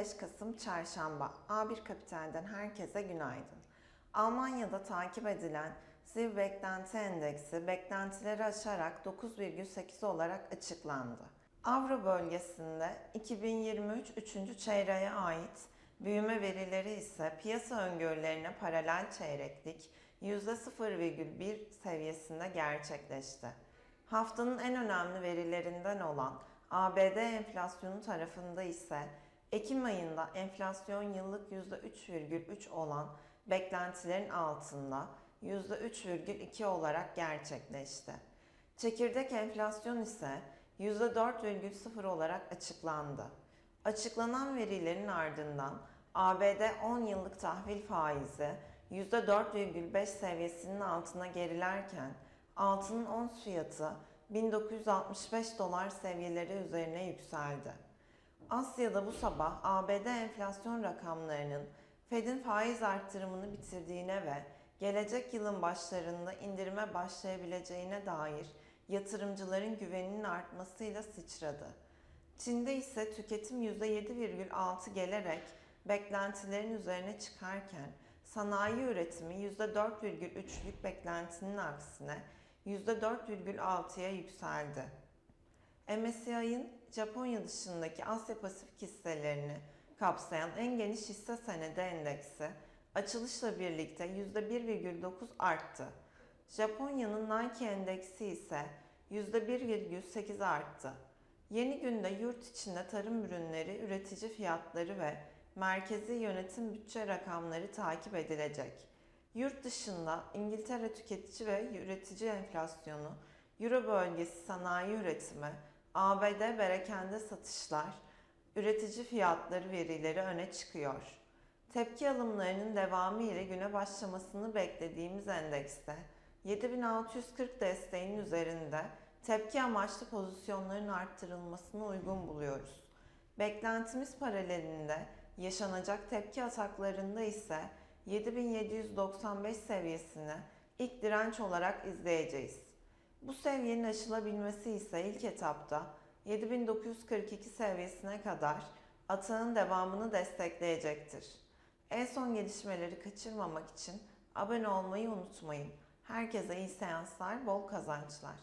15 Kasım Çarşamba. A1 Kapital'den herkese günaydın. Almanya'da takip edilen ZİV Beklenti Endeksi beklentileri aşarak 9,8 olarak açıklandı. Avro bölgesinde 2023 3. çeyreğe ait büyüme verileri ise piyasa öngörülerine paralel çeyreklik %0,1 seviyesinde gerçekleşti. Haftanın en önemli verilerinden olan ABD enflasyonu tarafında ise Ekim ayında enflasyon yıllık %3,3 olan beklentilerin altında %3,2 olarak gerçekleşti. Çekirdek enflasyon ise %4,0 olarak açıklandı. Açıklanan verilerin ardından ABD 10 yıllık tahvil faizi %4,5 seviyesinin altına gerilerken altının ons fiyatı 1965 dolar seviyeleri üzerine yükseldi. Asya'da bu sabah ABD enflasyon rakamlarının Fed'in faiz arttırımını bitirdiğine ve gelecek yılın başlarında indirime başlayabileceğine dair yatırımcıların güveninin artmasıyla sıçradı. Çin'de ise tüketim %7,6 gelerek beklentilerin üzerine çıkarken sanayi üretimi %4,3'lük beklentinin aksine %4,6'ya yükseldi. MSCI'ın Japonya dışındaki Asya Pasifik hisselerini kapsayan en geniş hisse senedi endeksi açılışla birlikte %1,9 arttı. Japonya'nın Nike endeksi ise %1,8 arttı. Yeni günde yurt içinde tarım ürünleri, üretici fiyatları ve merkezi yönetim bütçe rakamları takip edilecek. Yurt dışında İngiltere tüketici ve üretici enflasyonu, Euro bölgesi sanayi üretimi, ABD perakende satışlar, üretici fiyatları verileri öne çıkıyor. Tepki alımlarının devamı ile güne başlamasını beklediğimiz endekste 7640 desteğinin üzerinde tepki amaçlı pozisyonların arttırılmasını uygun buluyoruz. Beklentimiz paralelinde yaşanacak tepki ataklarında ise 7795 seviyesini ilk direnç olarak izleyeceğiz. Bu seviyenin aşılabilmesi ise ilk etapta 7942 seviyesine kadar atağın devamını destekleyecektir. En son gelişmeleri kaçırmamak için abone olmayı unutmayın. Herkese iyi seanslar, bol kazançlar.